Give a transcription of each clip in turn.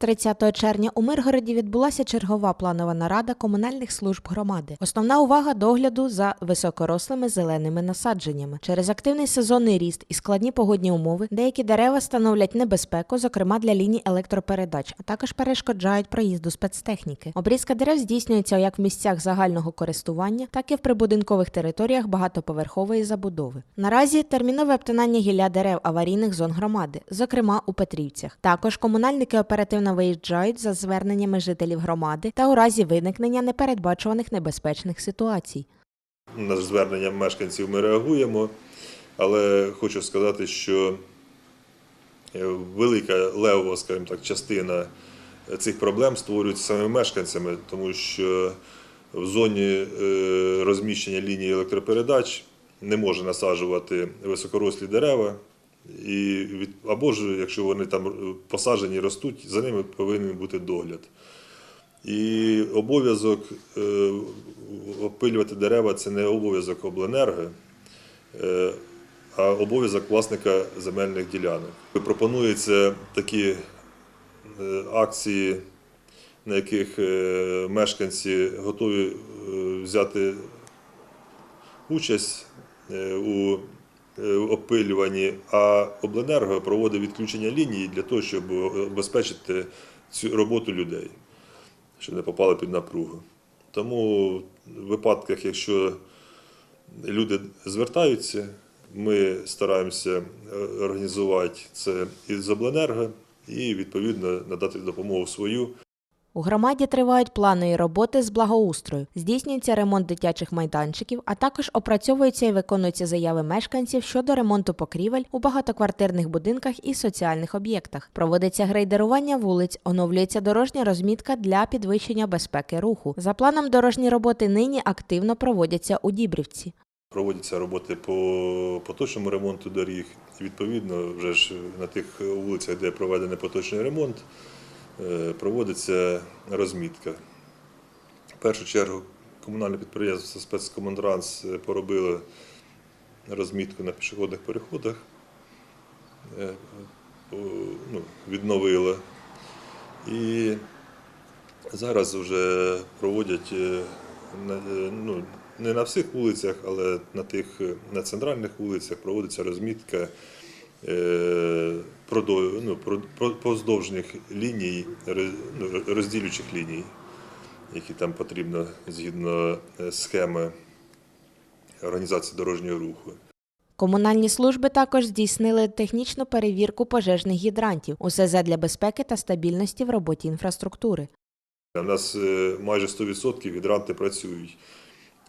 30 червня у Миргороді відбулася чергова планова нарада комунальних служб громади. Основна увага догляду за високорослими зеленими насадженнями. Через активний сезонний ріст і складні погодні умови деякі дерева становлять небезпеку, зокрема для ліній електропередач, а також перешкоджають проїзду спецтехніки. Обрізка дерев здійснюється як в місцях загального користування, так і в прибудинкових територіях багатоповерхової забудови. Наразі термінове обтинання гілля дерев аварійних зон громади, зокрема у Петрівцях. Також комунальники оперативно виїжджають за зверненнями жителів громади та у разі виникнення непередбачуваних небезпечних ситуацій. На звернення мешканців ми реагуємо, але хочу сказати, що е, велика левова, скажімо так, частина цих проблем створюється саме мешканцями, тому що в зоні е, розміщення лінії електропередач не може насаджувати високорослі дерева. І від, або ж, якщо вони там посаджені ростуть, за ними повинен бути догляд. І обов'язок е, опилювати дерева це не обов'язок обленерго, е, а обов'язок власника земельних ділянок. Пропонуються такі е, акції, на яких е, мешканці готові е, взяти участь е, у е, опилюванні, а обленерго проводить відключення лінії для того, щоб обезпечити цю роботу людей щоб не попали під напругу. Тому в випадках, якщо люди звертаються, ми стараємося е, організувати це із обленерго і відповідно надати допомогу свою. У громаді тривають планові роботи з благоустрою, здійснюється ремонт дитячих майданчиків, а також опрацьовуються і виконуються заяви мешканців щодо ремонту покрівель у багатоквартирних будинках і соціальних об'єктах. Проводиться грейдерування вулиць, оновлюється дорожня розмітка для підвищення безпеки руху. За планом дорожні роботи нині активно проводяться у Дібрівці. Проводяться роботи по поточному ремонту доріг. Відповідно, вже ж на тих вулицях, де проведений поточний ремонт, проводиться розмітка. В першу чергу комунальне підприємство спецкомандранс е, поробило розмітку на пішохідних переходах, е, ну, відновило. І зараз вже проводять е, е, ну, не на всіх вулицях, але на е, центральних вулицях проводиться розмітка е, ну, про- про- ліній, ну, розділюючих ліній, які там потрібно згідно е, схеми організації дорожнього руху. Комунальні служби також здійснили технічну перевірку пожежних гідрантів. Усе задля безпеки та стабільності в роботі інфраструктури. У нас е, майже 100% гідранти працюють.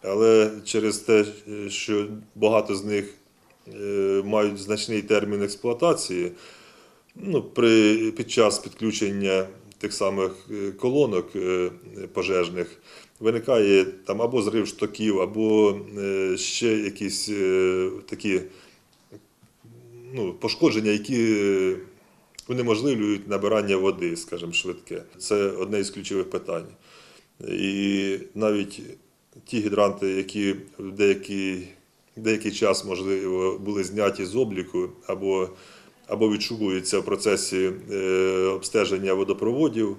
Але через те, е, що багато з них е, мають значний термін експлуатації, ну, при, під час підключення тих самих е, колонок е, пожежних виникає там або зрив штоків, або е, ще якісь е, такі ну, пошкодження, які е, унеможливлюють набирання води, скажімо, швидке. Це одне із ключових питань. І навіть ті гідранти, які в деякий, деякий час, можливо, були зняті з обліку або, або відшукуються в процесі е, обстеження водопроводів,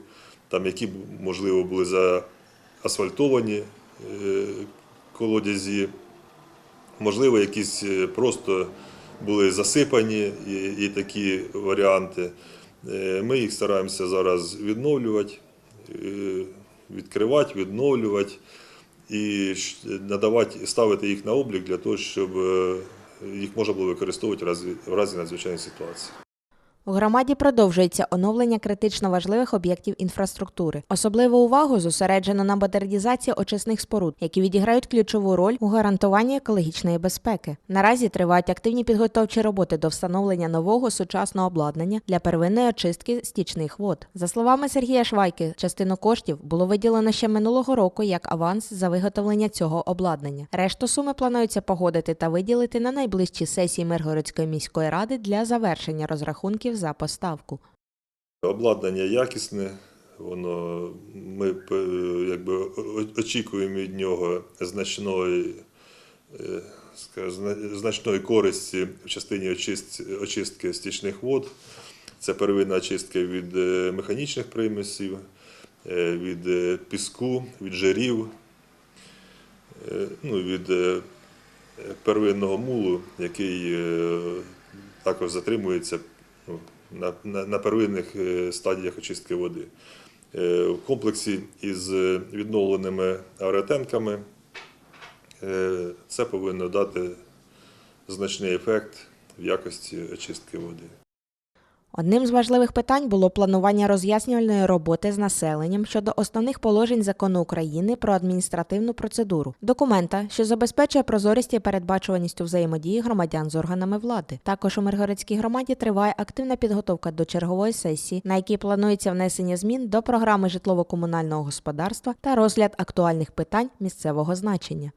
там, які, можливо, були заасфальтовані е, колодязі, можливо, якісь е, просто були засипані і, такі варіанти. Ми їх стараємося зараз відновлювати, відкривати, відновлювати і надавати, ставити їх на облік для того, щоб е, їх можна було використовувати в в разі надзвичайної ситуації. У громаді продовжується оновлення критично важливих об'єктів інфраструктури. Особливу увагу зосереджено на модернізації очисних споруд, які відіграють ключову роль у гарантуванні екологічної безпеки. Наразі тривають активні підготовчі роботи до встановлення нового сучасного обладнання для первинної очистки стічних вод. За словами Сергія Швайки, частину коштів було виділено ще минулого року як аванс за виготовлення цього обладнання. Решту суми планується погодити та виділити на найближчі сесії Миргородської міської ради для завершення розрахунків за поставку. Обладнання якісне, воно ми е, якби очікуємо від нього значної, е, значної користі в частині очистки стічних вод. Це первинна очистка від е, механічних примісів, від піску, від жирів, ну, від первинного мулу, який також затримується на, на, на первинних е, стадіях очистки води. Е, В комплексі із відновленими аеретенками е, це повинно дати значний ефект в якості очистки води. Одним з важливих питань було планування роз'яснювальної роботи з населенням щодо основних положень закону України про адміністративну процедуру, документа, що забезпечує прозорість і передбачуваність у взаємодії громадян з органами влади. Також у Миргородській громаді триває активна підготовка до чергової сесії, на якій планується внесення змін до програми житлово-комунального господарства та розгляд актуальних питань місцевого значення.